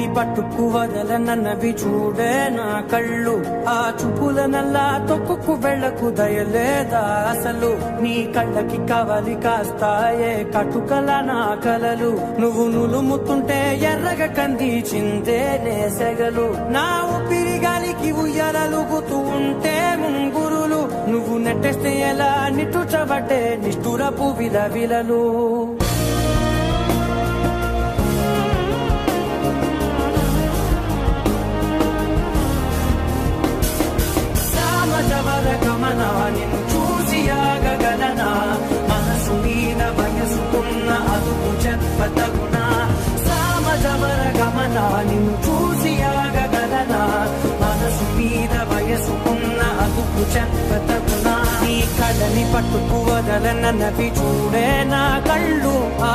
కళ్ళని పట్టుకు వదలనన్నవి చూడే నా కళ్ళు. ఆ చూపుల నల్లా తొక్కుకు వెళ్ళకు దయలేదా అసలు? నీ కళ్ళకి కవలి కాస్తాయే కటుకల నా కలలు. నువ్వు నులుముతుంటే ఎర్రగ కంది చిందే నేసెగలు నా ఊపిరి గాలికి ఉయ్యాలలుగుతూ ఉంటే ముంగురులు. నువ్వు నెట్టేస్తే ఎలా నిట్టుచబట్టే నిష్ఠురపు విలవిలలు. సామజవర గమన నిన్ను చూసి ఆగగలనా మనసు మీద వయసుకున్న అదుపు చెప్పతగున సామజవర గమన నిన్ను చూసి ఆగగలనా మనసు మీద వయసుకున్న అదుపు చెప్పతగున నీ కళ్ళని పట్టుకు వదలనన్నవి చూడే నా కళ్ళు ఆ